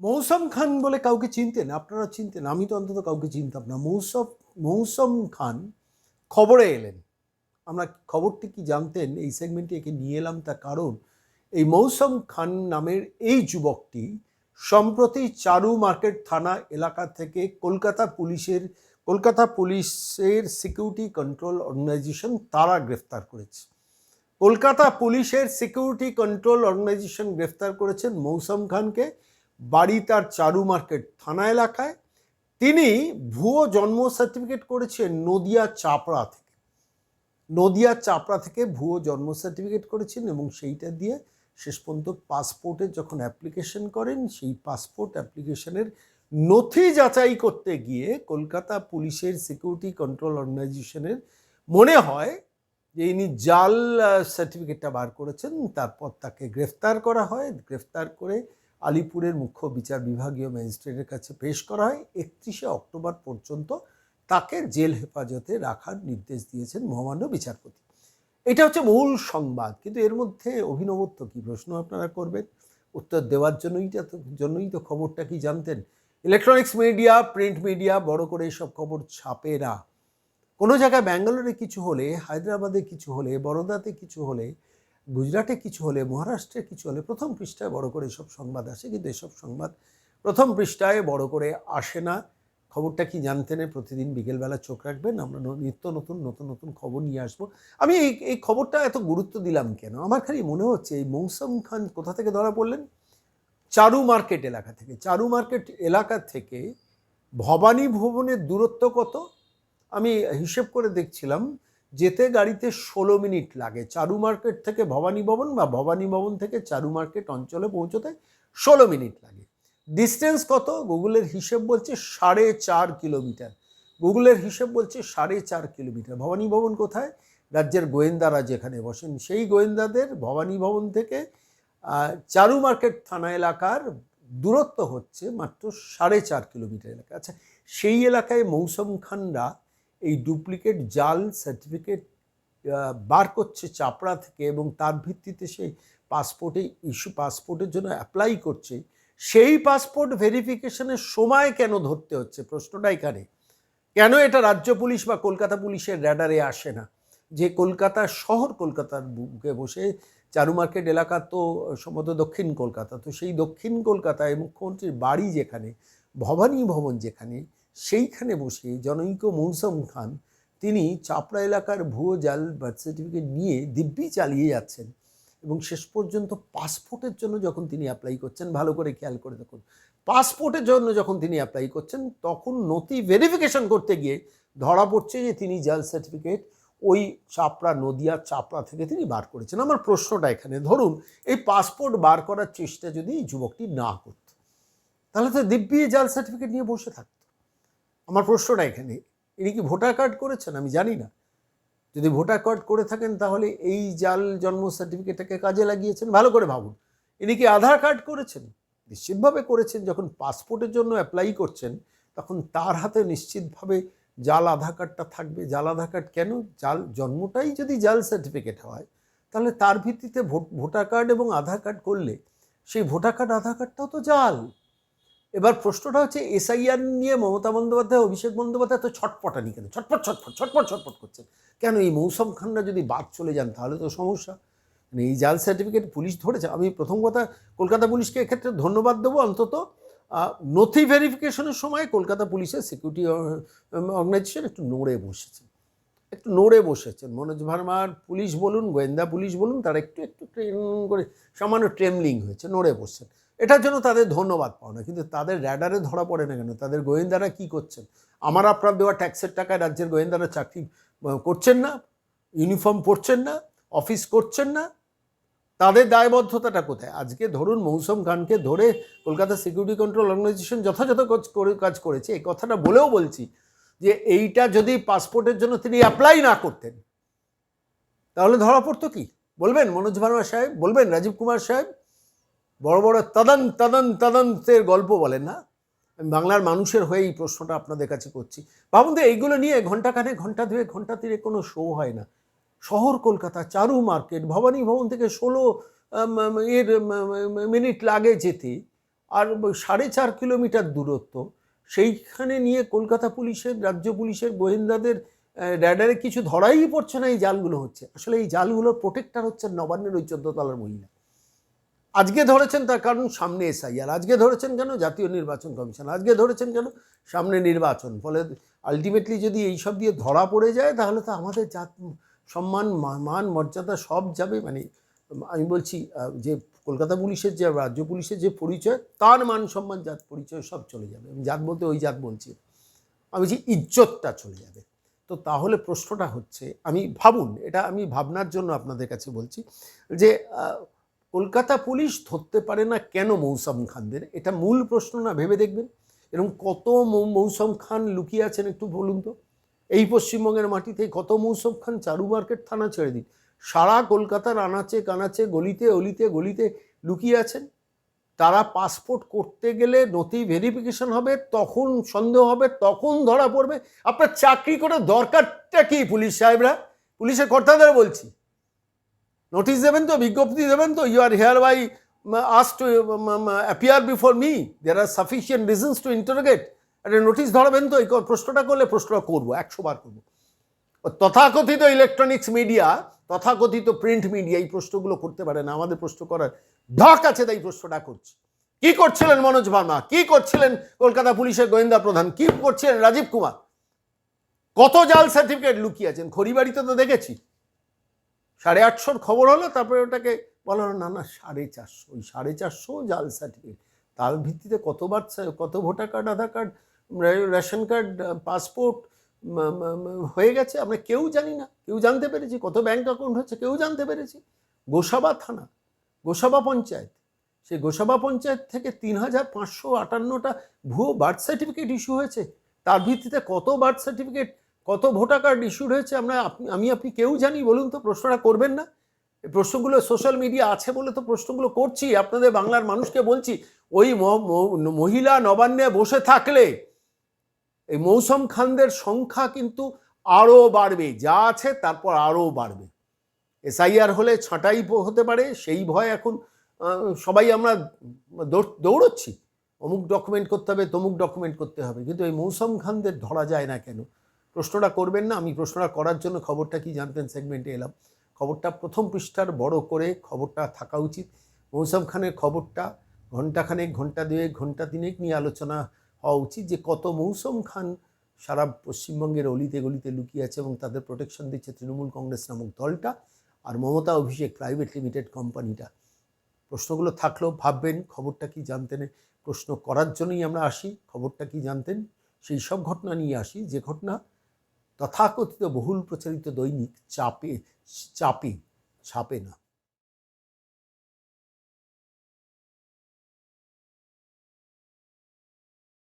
মৌসম খান বলে কাউকে চিনতেন, আপনারা চিনতেন, আমি তো অন্তত কাউকে চিনতাম না। মৌসম মৌসম খান খবরে এলেন। আমরা খবরটি কি জানতেন, এই সেগমেন্টে একে নিয়ে এলাম তার কারণ, এই মৌসম খান নামের এই যুবকটি সম্প্রতি চারু মার্কেট থানা এলাকা থেকে কলকাতা পুলিশের কলকাতা পুলিশের সিকিউরিটি কন্ট্রোল অর্গানাইজেশন তারা গ্রেফতার করেছে। কলকাতা পুলিশের সিকিউরিটি কন্ট্রোল অর্গানাইজেশন গ্রেফতার করেছেন মৌসম খানকে। বাড়ি তার চারু মার্কেট থানা এলাকায়। তিনি ভুয়ো জন্ম সার্টিফিকেট করেছেন নদিয়া চাপড়া থেকে। নদিয়া চাপড়া থেকে ভুয়ো জন্ম সার্টিফিকেট করেছেন এবং সেইটা দিয়ে শেষ পর্যন্ত পাসপোর্টের যখন অ্যাপ্লিকেশন করেন, সেই পাসপোর্ট অ্যাপ্লিকেশনের নথি যাচাই করতে গিয়ে কলকাতা পুলিশের সিকিউরিটি কন্ট্রোল অর্গানাইজেশনের মনে হয় যে ইনি জাল সার্টিফিকেটটা বার করেছেন, তারপর তাকে গ্রেফতার করা হয়। গ্রেফতার করে আলিপুরের মুখ্য বিচার বিভাগীয় ম্যাজিস্ট্রেটের কাছে পেশ করা হয়। একত্রিশে অক্টোবর পর্যন্ত তাকে জেল হেফাজতে রাখার নির্দেশ দিয়েছেন মহামান্য বিচারপতি। এটা হচ্ছে মূল সংবাদ, কিন্তু এর মধ্যে অভিনবত্ব কী প্রশ্ন আপনারা করবেন? উত্তর দেওয়ার জন্যই জন্যই তো খবরটা কি জানতেন? ইলেকট্রনিক্স মিডিয়া, প্রিন্ট মিডিয়া, বড় করে এসব খবর ছাপে না। কোনো জায়গায় ব্যাঙ্গালোরে কিছু হলে, হায়দ্রাবাদে কিছু হলে, বরোদাতে কিছু হলে গুজরাটে কিছু হলে, মহারাষ্ট্রে কিছু হলে প্রথম পৃষ্ঠায় বড় করে এসব সংবাদ আসে, কিন্তু এসব সংবাদ প্রথম পৃষ্ঠায় বড় করে আসে না। খবরটা কি জানতেন প্রতিদিন বিকেলবেলা চোখ রাখবেন, আমরা নিত্য নতুন নতুন নতুন খবর নিয়ে আসব। আমি এই এই খবরটা এত গুরুত্ব দিলাম কেন? আমার খালি মনে হচ্ছে এই মৌসুম খান কোথা থেকে ধরা পড়লেন? চারু মার্কেট এলাকা থেকে। চারু মার্কেট এলাকা থেকে ভবানী ভবনের দূরত্ব কত? আমি হিসেব করে দেখছিলাম যেতে গাড়িতে ষোলো মিনিট লাগে। চারু মার্কেট থেকে ভবানী ভবন বা ভবানী ভবন থেকে চারু মার্কেট অঞ্চলে পৌঁছতে ষোলো মিনিট লাগে। ডিস্টেন্স কত? গুগলের হিসেব বলছে সাড়ে চার কিলোমিটার। গুগলের হিসেব বলছে সাড়ে চার কিলোমিটার। ভবানী ভবন কোথায়? রাজ্যের গোয়েন্দারা যেখানে বসেন, সেই গোয়েন্দাদের ভবানী ভবন থেকে চারু মার্কেট থানা এলাকার দূরত্ব হচ্ছে মাত্র সাড়ে চার কিলোমিটার এলাকা। আচ্ছা সেই এলাকায় মৌসুম খানরা এই ডুপ্লিকেট জাল সার্টিফিকেট বার করছে চাপড়া থেকে এবং তার ভিত্তিতে সেই পাসপোর্টে ইস্যু, পাসপোর্টের জন্য অ্যাপ্লাই করছে। সেই পাসপোর্ট ভেরিফিকেশনের সময় কেন ধরতে হচ্ছে? প্রশ্নটা এখানে। কেন এটা রাজ্য পুলিশ বা কলকাতা পুলিশের র্যাডারে আসে না? যে কলকাতা শহর কলকাতার বুকে বসে, চারু মার্কেট এলাকা তো সম্ভবত দক্ষিণ কলকাতা, তো সেই দক্ষিণ কলকাতায় মুখ্যমন্ত্রীর বাড়ি যেখানে, ভবানী ভবন যেখানে সেইখানে বসে জনৈক মৌসুম খান তিনি চাপড়া এলাকার ভুয়ো জাল বার্থ সার্টিফিকেট নিয়ে দিব্যি চালিয়ে যাচ্ছেন এবং শেষ পর্যন্ত পাসপোর্টের জন্য যখন তিনি অ্যাপ্লাই করছেন, ভালো করে খেয়াল করে দেখুন পাসপোর্টের জন্য যখন তিনি অ্যাপ্লাই করছেন, তখন নথি ভেরিফিকেশন করতে গিয়ে ধরা পড়ছে যে তিনি জাল সার্টিফিকেট ওই চাপড়া নদিয়া চাপড়া থেকে তিনি বার করেছেন। আমার প্রশ্নটা এখানে, ধরুন এই পাসপোর্ট বার করার চেষ্টা যদি যুবকটি না করত, তাহলে তো দিব্যি জাল সার্টিফিকেট নিয়ে বসে থাকতো। আমার প্রশ্নটা এখানে, ইনি কি ভোটার কার্ড করেছেন? আমি জানি না। যদি ভোটার কার্ড করে থাকেন, তাহলে এই জাল জন্ম সার্টিফিকেটটাকে কাজে লাগিয়েছেন? ভালো করে ভাবুন। ইনি কি আধার কার্ড করেছেন? নিশ্চিতভাবে করেছেন। যখন পাসপোর্টের জন্য অ্যাপ্লাই করছেন, তখন তার হাতে নিশ্চিতভাবে জাল আধার কার্ডটা থাকবে। জাল আধার কার্ড কেন? জাল জন্মটাই যদি জাল সার্টিফিকেট হয়, তাহলে তার ভিত্তিতে ভোট, ভোটার কার্ড এবং আধার কার্ড করলে, সেই ভোটার কার্ড, আধার কার্ডটাও তো জাল। এবার প্রশ্নটা হচ্ছে এসআইআর নিয়ে মমতা বন্দ্যোপাধ্যায়, অভিষেক বন্দ্যোপাধ্যায় তো ছটপটানি কেন? ছটপট ছটপট ছটপট ছটপট করছেন। কেন এই মৌসুম খানরা যদি বাদ চলে যান তাহলে তো সমস্যা। মানে এই জাল সার্টিফিকেট পুলিশ ধরেছে। আমি প্রথম কথা, কলকাতা পুলিশকে এক্ষেত্রে ধন্যবাদ দেবো অন্তত। নথি ভেরিফিকেশনের সময় কলকাতা পুলিশের সিকিউরিটি অর্গানাইজেশন একটু নড়ে বসেছে। একটু নড়ে বসেছেন। মনোজ ভার্মার পুলিশ বলুন, গোয়েন্দা পুলিশ বলুন, তারা একটু একটু ট্রেন করে, সামান্য ট্রেমলিং হয়েছে, নড়ে বসছেন। এটার জন্য তাদের ধন্যবাদ পাও না কিন্তু তাদের র্যাডারে ধরা পড়ে না কেন? তাদের গোয়েন্দারা কি করছেন? আমার আপনার দেওয়া ট্যাক্সের টাকায় রাজ্যের গোয়েন্দারা চাকরি করছেন না? ইউনিফর্ম পরছেন না? অফিস করছেন না? তাদের দায়বদ্ধতাটা কোথায়? আজকে ধরুন মৌসুম খানকে ধরে কলকাতা সিকিউরিটি কন্ট্রোল অর্গানাইজেশন যথাযথ কাজ করে, কাজ করেছে। এই কথাটা বলেও বলছি যে এইটা যদি পাসপোর্টের জন্য তিনি অ্যাপ্লাই না করতেন, তাহলে ধরা পড়তো কি? বলবেন মনোজ ভার্মা সাহেব? বলবেন রাজীব কুমার সাহেব? বড় বড় তদন তদন তদন্তের গল্প বলেন না? আমি বাংলার মানুষের হয়ে এই প্রশ্নটা আপনাদের কাছে করছি। ভাবুন তো এইগুলো নিয়ে ঘন্টাখানে ঘণ্টা দুয়ে ঘণ্টা তিনে কোনো শো হয় না। শহর কলকাতা, চারু মার্কেট, ভবানী ভবন থেকে ষোলো এর মিনিট লাগে যেতে। আর সাড়ে চার কিলোমিটার দূরত্ব। সেইখানে নিয়ে কলকাতা পুলিশের, রাজ্য পুলিশের, গোয়েন্দাদের র্যাডারে কিছু ধরাই পড়ছে না এই জালগুলো হচ্ছে। আসলে এই জালগুলোর প্রোটেক্টার হচ্ছে নবান্নের ওই চোদ্দ তলার মহিলা। আজকে ধরেছেন তার কারণ সামনে এসআইআর আজকে ধরেছেন কেন জাতীয় নির্বাচন কমিশন? আজকে ধরেছেন কেন সামনে নির্বাচন? ফলে আলটিমেটলি যদি এইসব দিয়ে ধরা পড়ে যায়, তাহলে তো আমাদের জাত, সম্মান মান, মর্যাদা সব যাবে। মানে আমি বলছি যে কলকাতা পুলিশের যে, রাজ্য পুলিশের যে পরিচয়, তার মান, সম্মান, জাত, পরিচয় সব চলে যাবে। আমি জাত বলতে ওই জাত বলছি। আমি বলছি ইজ্জতটা চলে যাবে। তো তাহলে প্রশ্নটা হচ্ছে, আমি ভাবুন, এটা আমি ভাবনার জন্য আপনাদের কাছে বলছি, যে কলকাতা পুলিশ ধরতে পারে না কেন মৌসম খানদের? এটা মূল প্রশ্ন না, ভেবে দেখবেন। এরকম কত মৌসম খান লুকিয়ে আছেন একটু বলুন তো। এই পশ্চিমবঙ্গের মাটিতে কত মৌসম খান চারু মার্কেট থানা ছেড়ে দিন। সারা কলকাতার আনাচে কানাচে, গলিতে, অলিতে, গলিতে লুকিয়ে আছেন। তারা পাসপোর্ট করতে গেলে নথি ভেরিফিকেশন হবে, তখন সন্দেহ হবে, তখন ধরা পড়বে। আপনার চাকরি করে দরকারটা কি পুলিশ সাহেবরা? পুলিশের কর্তাদের বলছি। নোটিশ দেবেন তো, বিজ্ঞপ্তি দেবেন তো you are hereby us to appear before me there are sufficient reasons to interrogate একটা নোটিশ ধরবেন তো, এই প্রশ্নটা করলে প্রশ্নটা করব, একশো বার করব। তথাকথিত ইলেকট্রনিক্স মিডিয়া তথাকথিত প্রিন্ট মিডিয়া এই প্রশ্নগুলো করতে পারে না, আমাদের প্রশ্ন করার ঢাক আছে, তাই প্রশ্নটা করছে। কি করছিলেন মনোজ ভার্মা? কি করছিলেন কলকাতা পুলিশের গোয়েন্দা প্রধান? কি করছিলেন রাজীব কুমার? কত জাল সার্টিফিকেট লুকিয়ে আছেন? খড়িবাড়িতে তো দেখেছি। সাড়ে আটশোর খবর হলো, তারপরে ওটাকে বলা হলো, না না, সাড়ে চারশো, ওই সাড়ে চারশো জাল সার্টিফিকেট তার ভিত্তিতে কতবার কত voter card Aadhaar card ration card passport হয়ে গেছে, আমরা কেউ জানি না। কেউ জানতে পেরেছি, কত ব্যাংক অ্যাকাউন্ট হচ্ছে, কেউ জানতে পেরেছি। গোসাবা থানা, গোসাবা পঞ্চায়েত সেই গোসাবা পঞ্চায়েত থেকে তিন হাজার পাঁচশো আটান্নটা ভুয়ো বার্থ সার্টিফিকেট ইস্যু হয়েছে। তার ভিত্তিতে কত বার্থ সার্টিফিকেট কত ভোটার কার্ড ইস্যু হয়েছে আমরা আমি, আপনি কেউ জানি বলুন তো, প্রশ্নটা করবেন না? প্রশ্নগুলো সোশ্যাল মিডিয়া আছে বলে তো প্রশ্নগুলো করছি, আপনাদের বাংলার মানুষকে বলছি, ওই মহিলা নবান্নে বসে থাকলে এই মৌসম খানদের সংখ্যা কিন্তু আরও বাড়বে, যা আছে তারপর আরও বাড়বে। এসআইআর হলে ছাঁটাই হতে পারে, সেই ভয় এখন সবাই আমরা দৌড়- দৌড়চ্ছি। অমুক ডকুমেন্ট করতে হবে, তমুক ডকুমেন্ট করতে হবে, কিন্তু এই মৌসম খানদের ধরা যায় না কেন? প্রশ্নটা করবেন না, আমি প্রশ্নটা করার জন্য খবরটা কি জানতেন সেগমেন্টে এলাম। খবরটা প্রথম পৃষ্ঠার বড় করে খবরটা থাকা উচিত। মৌসম খানের খবরটা ঘন্টাখানেক ঘণ্টা দুয়েক, ঘণ্টা তিনেক নিয়ে আলোচনা হওয়া উচিত যে কত মৌসম খান সারা পশ্চিমবঙ্গের অলিতে গলিতে লুকিয়ে আছে এবং তাদের প্রোটেকশন দিচ্ছে তৃণমূল কংগ্রেস নামক দলটা আর মমতা অভিষেক প্রাইভেট লিমিটেড কোম্পানিটা প্রশ্নগুলো থাকলেও ভাববেন খবরটা কি জানতেন? প্রশ্ন করার জন্যই আমরা আসি, খবরটা কি জানতেন? সেই সব ঘটনা নিয়ে আসি। যে ঘটনা তথাকথিত বহুল প্রচারিত দৈনিক চাপে চাপে ছাপে না।